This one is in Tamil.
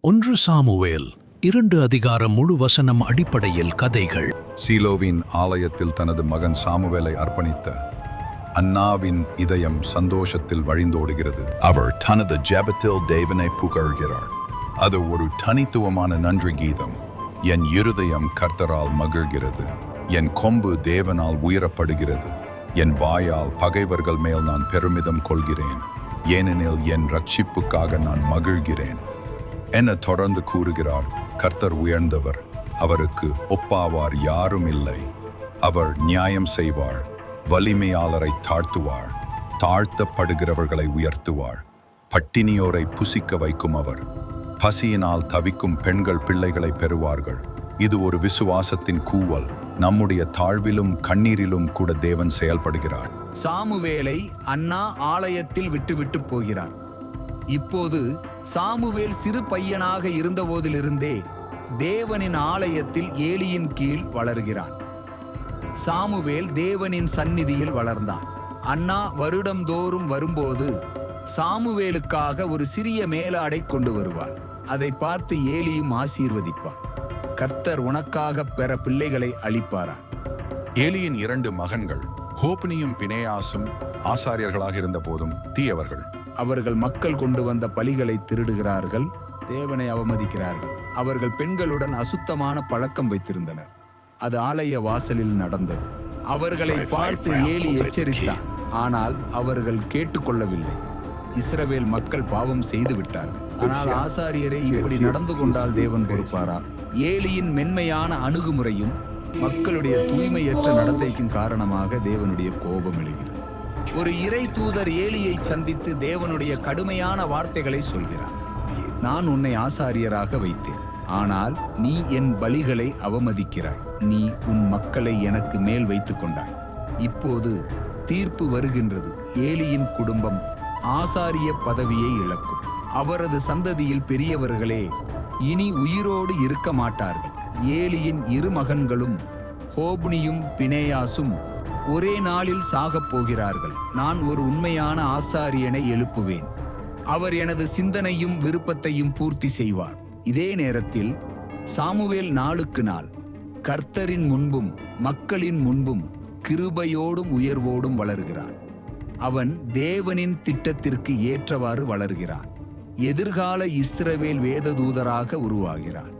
ஒன்று சாமுவேல் இரண்டு அதிகாரம் முழு வசனம் அடிப்படையில் கதைகள். சீலோவின் ஆலயத்தில் தனது மகன் சாமுவேலை அர்ப்பணித்த அன்னாவின் இதயம் சந்தோஷத்தில் வழிந்தோடுகிறது. அவர் தனது ஜெபத்தில் தேவனை புகழ்கிறார். அது ஒரு தனித்துவமான நன்றி கீதம். என் இருதயம் கர்த்தரால் மகிழ்கிறது. என் கொம்பு தேவனால் உயரப்படுகிறது. என் வாயால் பகைவர்கள் மேல் நான் பெருமிதம் கொள்கிறேன். ஏனெனில் என் ரட்சிப்புக்காக நான் மகிழ்கிறேன். என தொடர்ந்து கூறுகிறார் கர்த்தர் உயர்ந்தவர் அவருக்கு ஒப்பாவார் யாரும் இல்லை. அவர் நியாயம் செய்வார் வலிமையாளரை தாழ்த்துவார் தாழ்த்தப்படுகிறவர்களை உயர்த்துவார் பட்டினியோரை புசிக்க வைக்கும் அவர். பசியினால் தவிக்கும் பெண்கள் பிள்ளைகளை பெறுவார்கள். இது ஒரு விசுவாசத்தின் கூவல். நம்முடைய தாழ்விலும் கண்ணீரிலும் கூட தேவன் செயல்படுகிறார். சாமுவேலை அண்ணா ஆலயத்தில் விட்டுவிட்டு போகிறார். இப்போது சாமுவேல் சிறு பையனாக இருந்தபோதிலிருந்தே தேவனின் ஆலயத்தில் ஏலியின் கீழ் வளர்கிறான். சாமுவேல் தேவனின் சந்நிதியில் வளர்ந்தான். அண்ணா வருடம்தோறும் வரும்போது சாமுவேலுக்காக ஒரு சிறிய மேலாடை கொண்டு வருவார் அதை பார்த்து ஏலியும் ஆசீர்வதிப்பான். கர்த்தர் உனக்காக பெற பிள்ளைகளை அளிப்பாரா ஏலியின் இரண்டு மகன்கள் ஹோப்னியும் பினேயாசும் ஆசாரியர்களாக இருந்த போதும் தீயவர்கள். அவர்கள் மக்கள் கொண்டு வந்த பலிகளை திருடுகிறார்கள் தேவனை அவமதிக்கிறார்கள். அவர்கள் பெண்களுடன் அசுத்தமான பழக்கம் வைத்திருந்தனர். அது ஆலய வாசலில் நடந்தது. அவர்களை பார்த்து ஏலி எச்சரித்தார் ஆனால் அவர்கள் கேட்டுக்கொள்ளவில்லை. இஸ்ரவேல் மக்கள் பாவம் செய்து விட்டார்கள் ஆனால் ஆசாரியரே இப்படி நடந்து கொண்டால் தேவன் பொறுப்பாரா? ஏலியின் மென்மையான அணுகுமுறையும் மக்களுடைய தூய்மையற்ற நடத்தைக்கும் காரணமாக தேவனுடைய கோபம் எழுகிறது. ஒரு இறை தூதர் ஏலியை சந்தித்து தேவனுடைய கடுமையான வார்த்தைகளை சொல்கிறார். நான் உன்னை ஆசாரியராக வைத்தேன். ஆனால் நீ என் பலிகளை அவமதிக்கிறாய். நீ உன் மக்களை எனக்கு மேல் வைத்துக் கொண்டாய். இப்போது தீர்ப்பு வருகின்றது. ஏலியின் குடும்பம் ஆசாரிய பதவியை இழக்கும். அவரது சந்ததியில் பெரியவர்களே இனி உயிரோடு இருக்க மாட்டார்கள். ஏலியின் இரு மகன்களும் ஹோப்னியும் பினேயாசும் ஒரே நாளில் சாகப் போகிறார்கள். நான் ஒரு உண்மையான ஆசாரியனை எழுப்புவேன். அவர் எனது சிந்தனையும் விருப்பத்தையும் பூர்த்தி செய்வார். இதே நேரத்தில் சாமுவேல் நாளுக்கு நாள் கர்த்தரின் முன்பும் மக்களின் முன்பும் கிருபையோடும் உயர்வோடும் வளர்கிறான். அவன் தேவனின் திட்டத்திற்கு ஏற்றவாறு வளர்கிறான். எதிர்கால இஸ்ரவேல் வேததூதராக உருவாகிறான்.